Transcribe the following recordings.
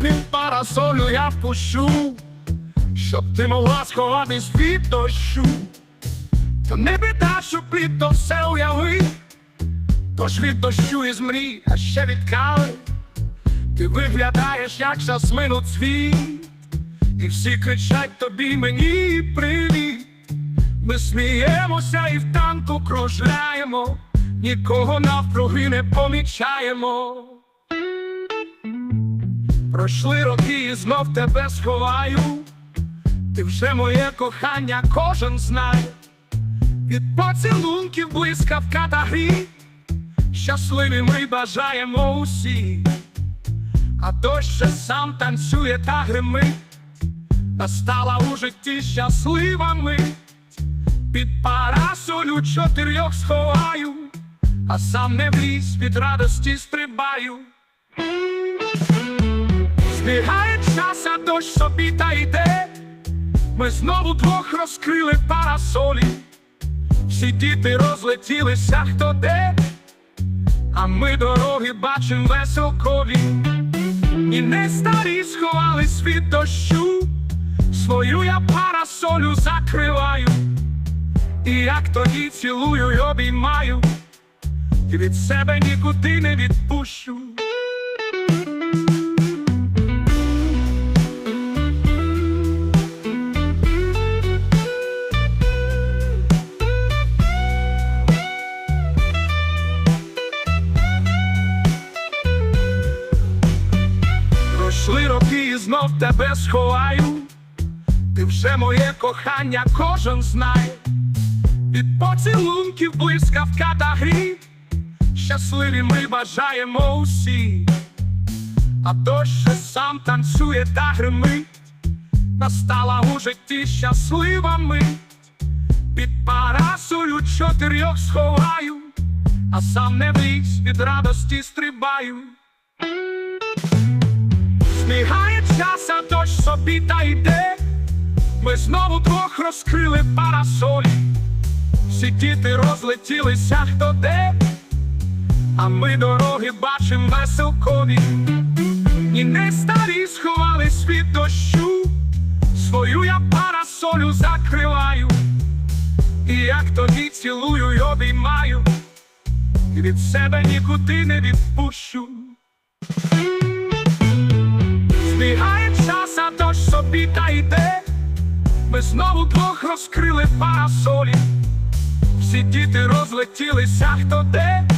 під парасолю я впущу, щоб ти могла сховатись від дощу. То не біда, що плід то все уяви, тож від дощу із мрій, а ще від кави. Ти виглядаєш, як жасмину цвіт, і всі кричать тобі мені привіт. Ми сміємося і в танку кружляємо, нікого навкруги не помічаємо. Пройшли роки і знов тебе сховаю. Ти вже моє кохання, кожен знає. Від поцілунків блискавка та грі, щасливі ми бажаємо усі, а дощ сам танцює та гримить, настала у житті щаслива мить. Під парасолю чотирьох сховаю, а сам не вліз від радості стрибаю. Збігає час, а дощ собі та йде. Ми знову двох розкрили парасолі. Всі діти розлетілися хто де, а ми дороги бачим веселкові. І не старі сховались від дощу, свою я парасолю закриваю. І як тоді цілую й обіймаю, і від себе нікуди не відпущу. Пройшли роки і знов тебе сховаю. Ти вже моє кохання, кожен знає. Від поцілунків блискавка та грі, щасливі ми бажаємо усі, а дощ ще сам танцює та гримить, настала у житті щаслива мить, під парасолю чотирьох сховаю, а сам не вліз від радості стрибаю. Смігає час, дощ собі та йде. Ми знову двох розкрили парасолі. Всі діти розлетілися хто де, а ми дороги бачим веселкові. І не старі сховались від дощу, свою я парасолю закриваю, і як тоді цілую й обіймаю, і від себе нікуди не відпущу. А та йде. Ми знову двох розкрили парасолі. Всі діти розлетілися хто де,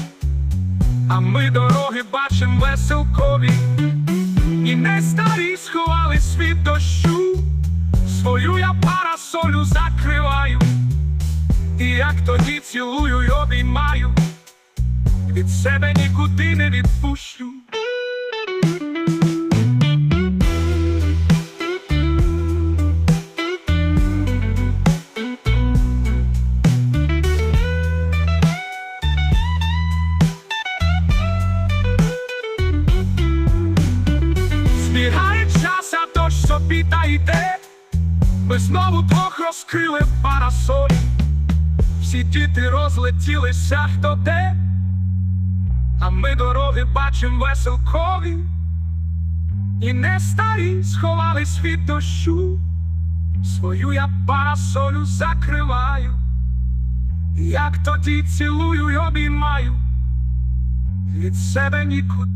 а ми дороги бачим веселкові. І не старі сховались від дощу, свою я парасолю закриваю. І як тоді цілую обіймаю, від себе нікуди не відпущу. Ми знову двох розкрили парасолі. Всі діти розлетілися хто де, а ми дороги бачим веселкові. І не старі сховались від дощу. Свою я парасолю закриваю. Як тоді цілую й обіймаю, від себе нікуди.